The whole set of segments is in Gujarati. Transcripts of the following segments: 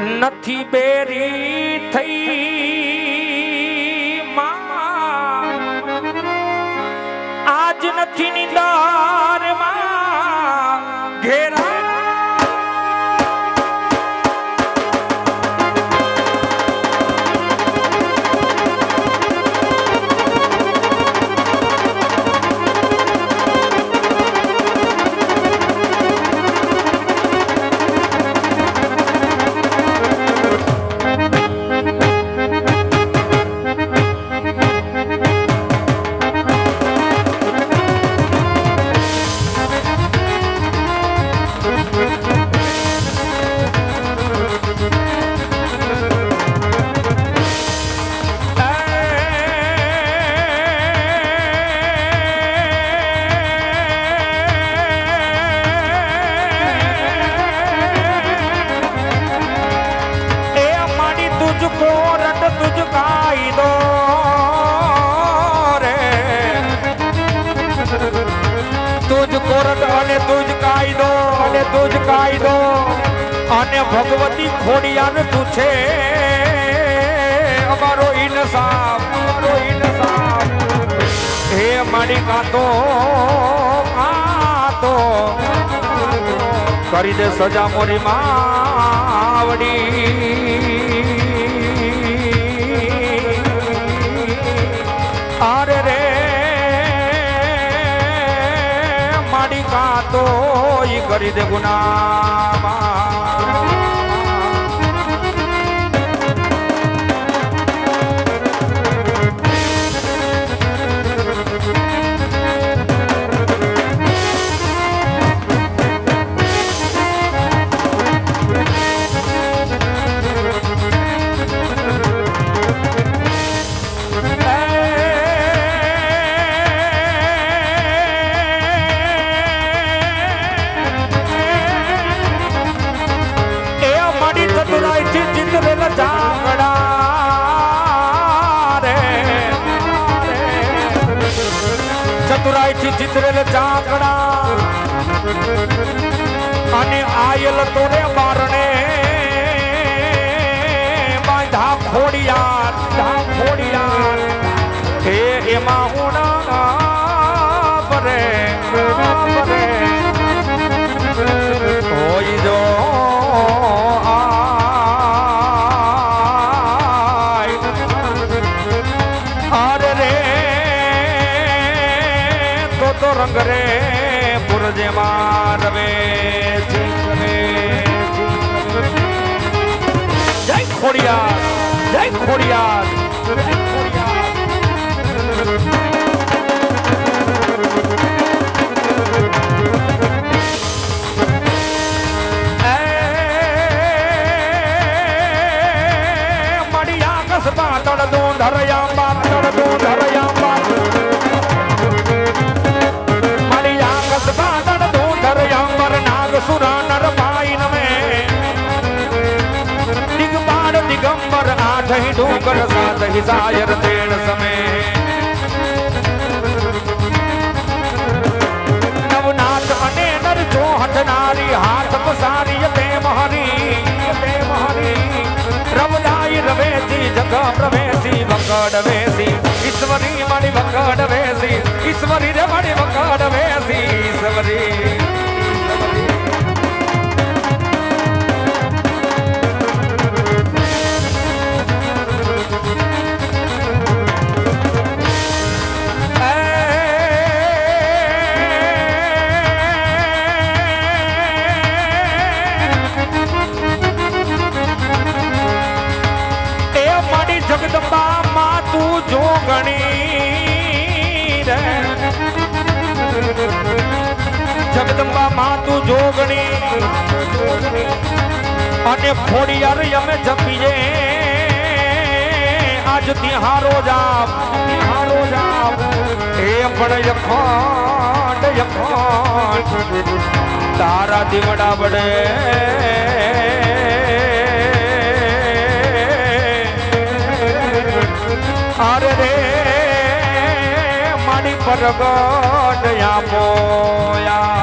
નથી બેરી થઈ માં. આજ નથી નિદાર ઘેરા માડી કાતો કાતો કરી દે સજા મોરી માવડી. અરે રે માડી કાતો ઈ કરી દે ગુના એમાં હું સાત હિસાયર તેણ સમે નવનાથ અને નર જો હટનારી હાથ પસારી પ્રેમ હરી પ્રેમ હરી જગ પ્રવેશી વકડ વેસી ઈશ્વરી મણી વકડ વેસી ઈશ્વરી રે મણી વકડ વેસી આજ તિહારો જામ તિહારો જામ એ પણ યખંડ યખંડ તારા દીવડા બડે અરે રે, મારી પરગટ આપોયા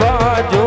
બાજુ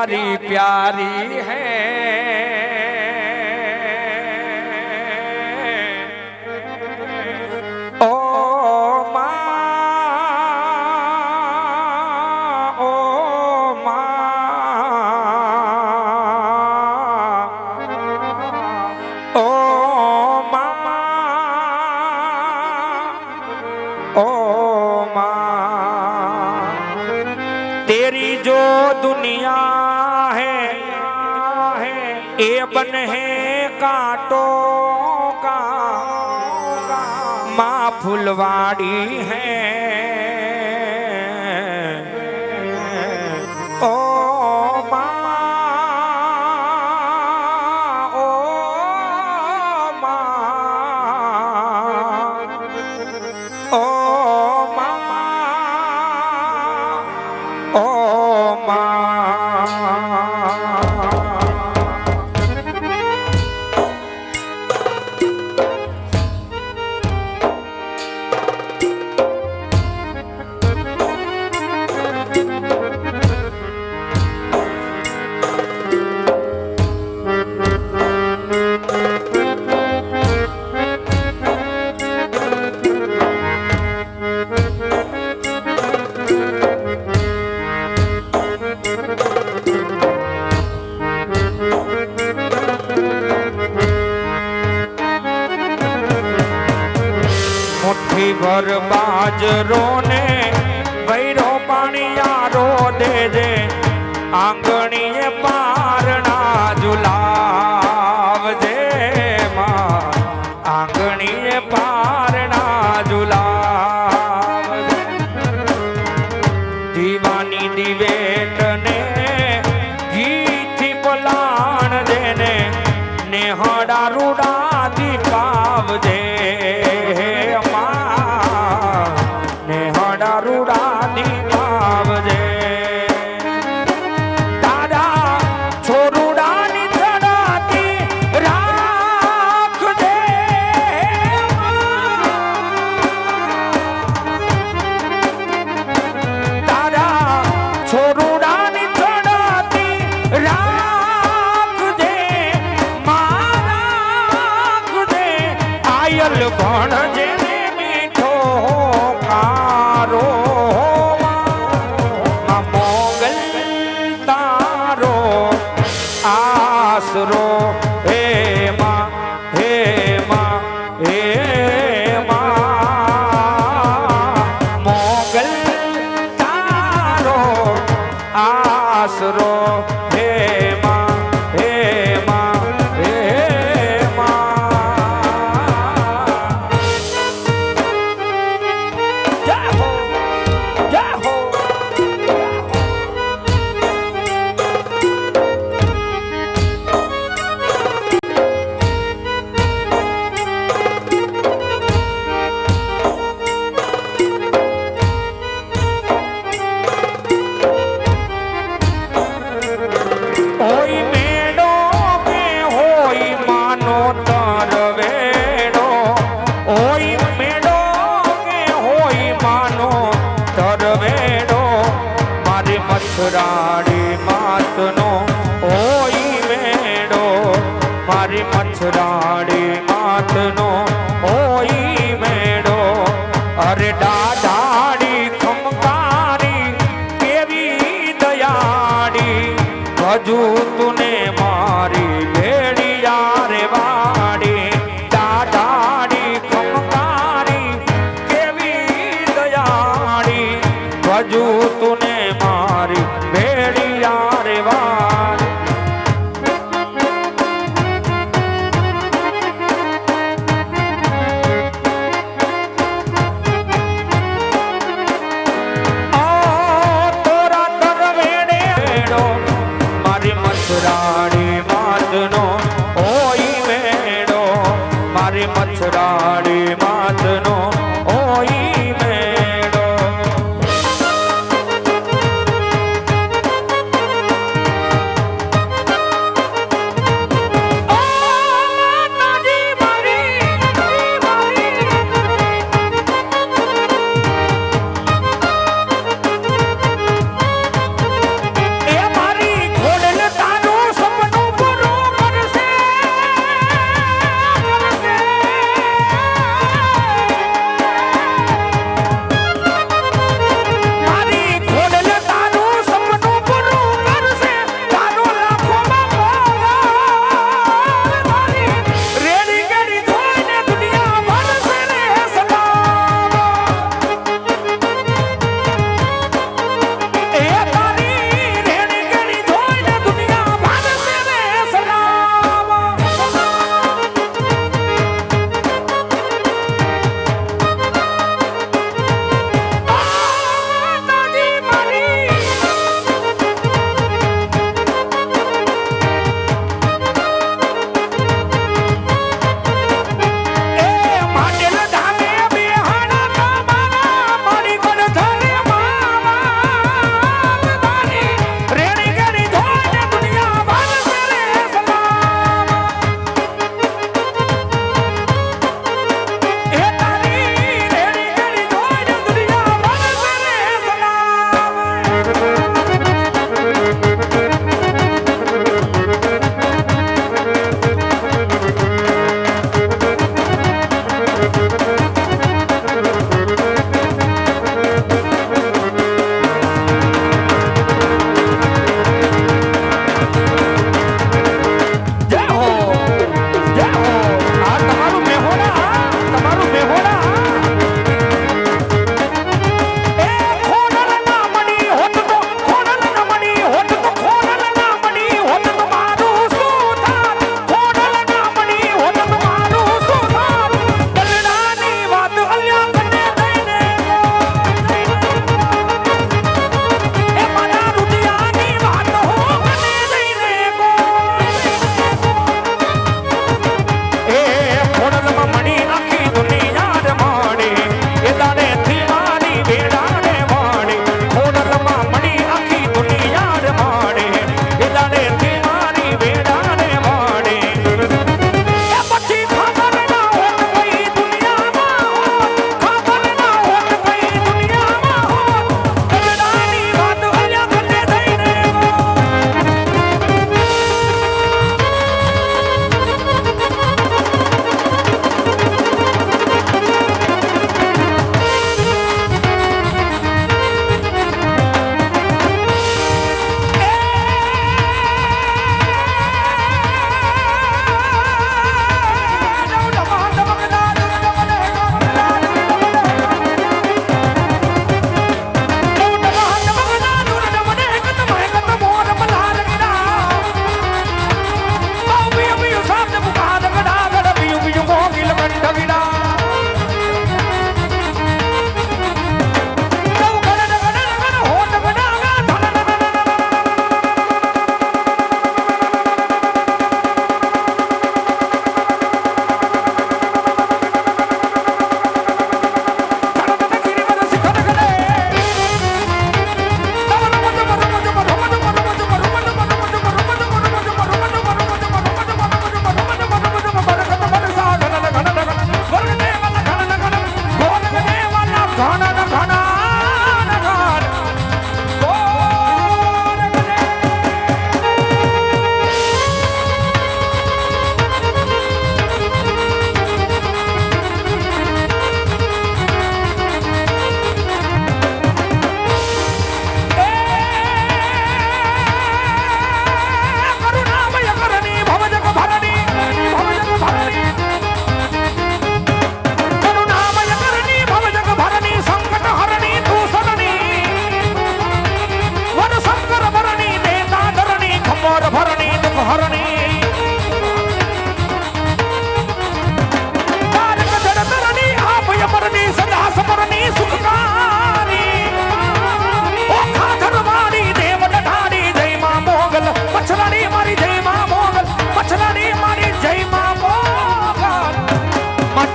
तुम्हारी प्यारी है બને કાંટો કા માં ફૂલવાડી હે ઘર બાજરો ડારુડા હજુ તું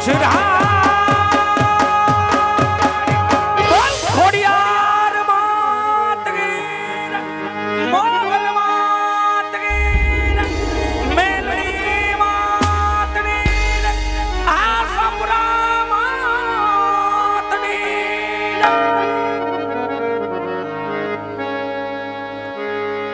માં મોગલ